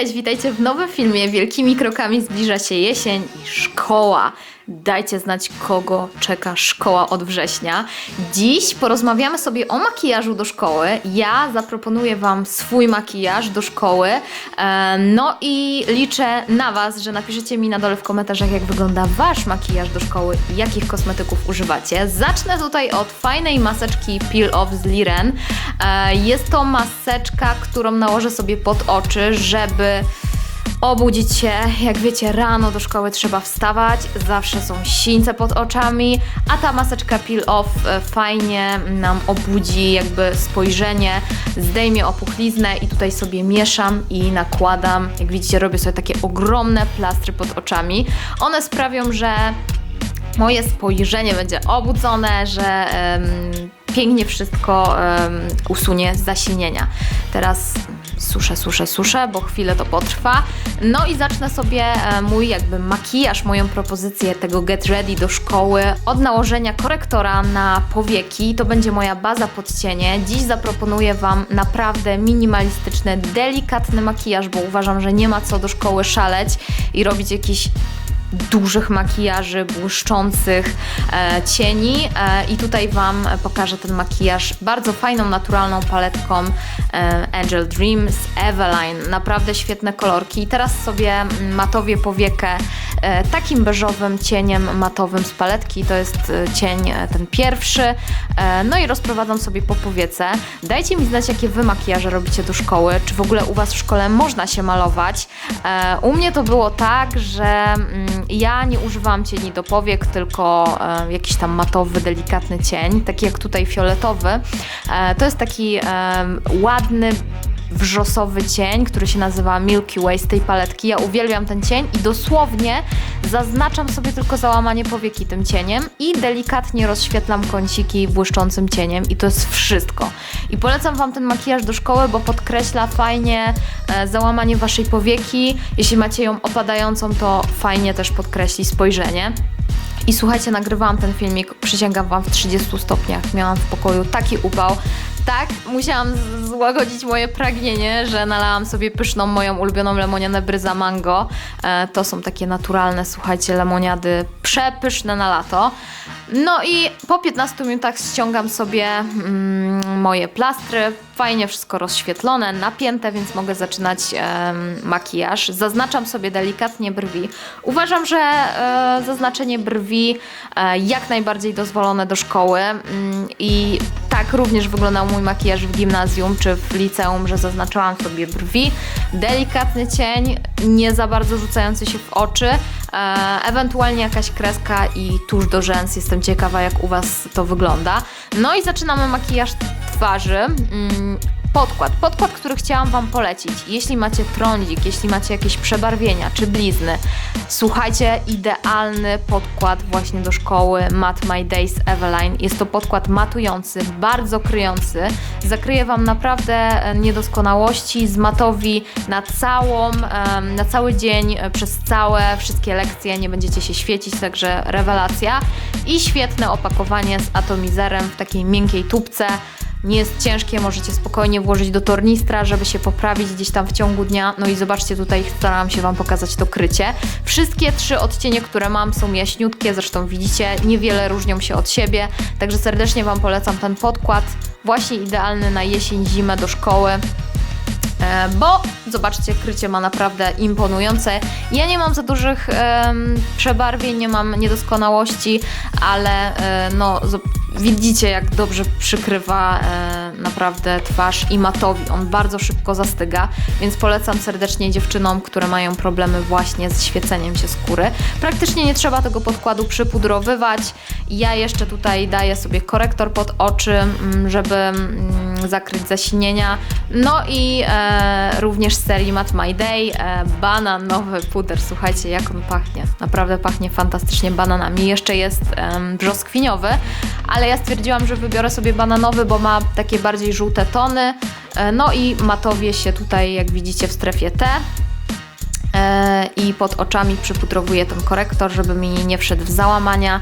Cześć, witajcie w nowym filmie. Wielkimi krokami zbliża się jesień i szkoła. Dajcie znać, kogo czeka szkoła od września. Dziś porozmawiamy sobie o makijażu do szkoły. Ja zaproponuję Wam swój makijaż do szkoły. E, No i liczę na Was, że napiszecie mi na dole w komentarzach, jak wygląda Wasz makijaż do szkoły jakich kosmetyków używacie. Zacznę tutaj od fajnej maseczki Peel Off z Liren. E, Jest to maseczka, którą nałożę sobie pod oczy, żeby obudzić się. Jak wiecie, rano do szkoły trzeba wstawać, zawsze są sińce pod oczami, a ta maseczka Peel Off e, fajnie nam obudzi jakby spojrzenie, zdejmie opuchliznę i tutaj sobie mieszam i nakładam. Jak widzicie, robię sobie takie ogromne plastry pod oczami. One sprawią, że moje spojrzenie będzie obudzone, że em, pięknie wszystko em, usunie z zasilnienia. Teraz suszę, suszę, suszę, bo chwilę to potrwa. No i zacznę sobie e, mój jakby makijaż, moją propozycję tego get ready do szkoły od nałożenia korektora na powieki. To będzie moja baza podcienie. Dziś zaproponuję Wam naprawdę minimalistyczny, delikatny makijaż, bo uważam, że nie ma co do szkoły szaleć i robić jakiś dużych makijaży, błyszczących e, cieni e, i tutaj Wam pokażę ten makijaż bardzo fajną, naturalną paletką e, Angel Dream z Eveline. Naprawdę świetne kolorki. I teraz sobie mm, matowię powiekę takim beżowym cieniem matowym z paletki. To jest e, cień e, ten pierwszy. E, no i rozprowadzam sobie po powiece. Dajcie mi znać, jakie Wy makijaże robicie do szkoły. Czy w ogóle u Was w szkole można się malować? E, u mnie to było tak, że mm, ja nie używałam cieni do powiek, tylko e, jakiś tam matowy, delikatny cień, taki jak tutaj fioletowy. E, to jest taki e, ładny, wrzosowy cień, który się nazywa Milky Way z tej paletki. Ja uwielbiam ten cień i dosłownie zaznaczam sobie tylko załamanie powieki tym cieniem i delikatnie rozświetlam kąciki błyszczącym cieniem i to jest wszystko. I polecam Wam ten makijaż do szkoły, bo podkreśla fajnie e, załamanie Waszej powieki. Jeśli macie ją opadającą, to fajnie też podkreśli spojrzenie. I słuchajcie, nagrywałam ten filmik, przysięgam Wam, w 30 stopniach. Miałam w pokoju taki upał. Tak, musiałam złagodzić moje pragnienie, że nalałam sobie pyszną moją ulubioną lemoniadę bryza mango. E, to są takie naturalne, słuchajcie, lemoniady przepyszne na lato. No i po 15 minutach ściągam sobie mm, moje plastry. Fajnie wszystko rozświetlone, napięte, więc mogę zaczynać em, makijaż. Zaznaczam sobie delikatnie brwi. Uważam, że e, zaznaczenie brwi e, jak najbardziej dozwolone do szkoły mm, i tak również wyglądał mój makijaż w gimnazjum czy w liceum, że zaznaczałam sobie brwi, delikatny cień, nie za bardzo rzucający się w oczy, e, ewentualnie jakaś kreska i tuż do rzęs. Jestem ciekawa, jak u Was to wygląda. No i zaczynamy makijaż twarzy. Podkład. Podkład, który chciałam Wam polecić. Jeśli macie trądzik, jeśli macie jakieś przebarwienia czy blizny, słuchajcie, idealny podkład właśnie do szkoły Matte My Days Eveline. Jest to podkład matujący, bardzo kryjący. Zakryje Wam naprawdę e, niedoskonałości, zmatowi na całą, na cały dzień, e, przez całe wszystkie lekcje. Nie będziecie się świecić, także rewelacja. I świetne opakowanie z atomizerem w takiej miękkiej tubce. Nie jest ciężkie, możecie spokojnie włożyć do tornistra, żeby się poprawić gdzieś tam w ciągu dnia. No i zobaczcie, tutaj starałam się Wam pokazać to krycie. Wszystkie trzy odcienie, które mam są jaśniutkie, zresztą widzicie, niewiele różnią się od siebie, także serdecznie Wam polecam ten podkład, właśnie idealny na jesień, zimę do szkoły. E, bo zobaczcie, krycie ma naprawdę imponujące. Ja nie mam za dużych em, przebarwień, nie mam niedoskonałości, ale e, no widzicie jak dobrze przykrywa e, naprawdę twarz i matowi. On bardzo szybko zastyga, więc polecam serdecznie dziewczynom, które mają problemy właśnie z świeceniem się skóry. Praktycznie nie trzeba tego podkładu przypudrowywać. Ja jeszcze tutaj daję sobie korektor pod oczy, mm, żeby mm, zakryć zasilnienia. No i e, również z serii Matte My Day e, bananowy puder. Słuchajcie, jak on pachnie. Naprawdę pachnie fantastycznie bananami. Jeszcze jest em, brzoskwiniowy, ale ja stwierdziłam, że wybiorę sobie bananowy, bo ma takie bardziej żółte tony. E, no i matowie się tutaj, jak widzicie, w strefie T. E, I pod oczami przypudrowuję ten korektor, żeby mi nie wszedł w załamania.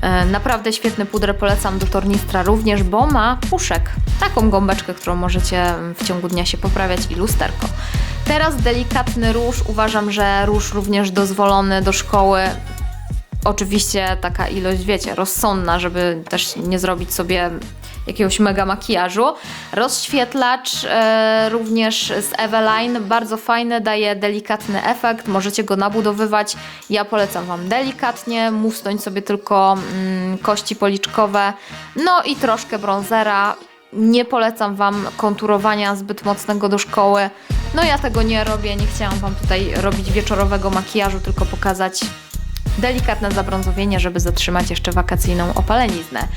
E, Naprawdę świetny puder polecam do tornistra również, bo ma puszek. Taką gąbeczkę, którą możecie w ciągu dnia się poprawiać i lusterko. Teraz delikatny róż. Uważam, że róż również dozwolony do szkoły. Oczywiście taka ilość, wiecie, rozsądna, żeby też nie zrobić sobie jakiegoś mega makijażu. Rozświetlacz e, również z Eveline, bardzo fajny, daje delikatny efekt, możecie go nabudowywać. Ja polecam Wam delikatnie, musnąć sobie tylko mm, kości policzkowe, no i troszkę bronzera. Nie polecam Wam konturowania zbyt mocnego do szkoły. No ja tego nie robię, nie chciałam Wam tutaj robić wieczorowego makijażu, tylko pokazać delikatne zabrązowienie, żeby zatrzymać jeszcze wakacyjną opaleniznę.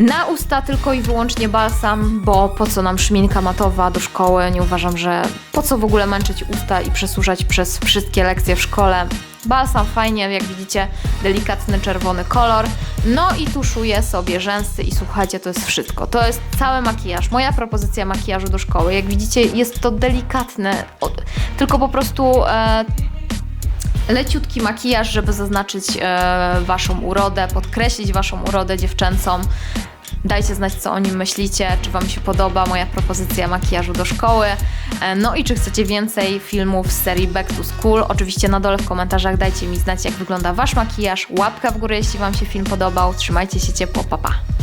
Na usta tylko i wyłącznie balsam, bo po co nam szminka matowa do szkoły? Nie uważam, że po co w ogóle męczyć usta i przesuszać przez wszystkie lekcje w szkole. Balsam fajnie, jak widzicie, delikatny czerwony kolor. No i tuszuję sobie rzęsy i słuchajcie, to jest wszystko. To jest cały makijaż. Moja propozycja makijażu do szkoły. Jak widzicie, jest to delikatny, tylko po prostu e, leciutki makijaż, żeby zaznaczyć e, Waszą urodę, podkreślić Waszą urodę dziewczęcą. Dajcie znać, co o nim myślicie, czy Wam się podoba moja propozycja makijażu do szkoły. E, no i czy chcecie więcej filmów z serii Back to School. Oczywiście na dole w komentarzach dajcie mi znać, jak wygląda Wasz makijaż. Łapka w górę, jeśli Wam się film podobał. Trzymajcie się ciepło, pa pa!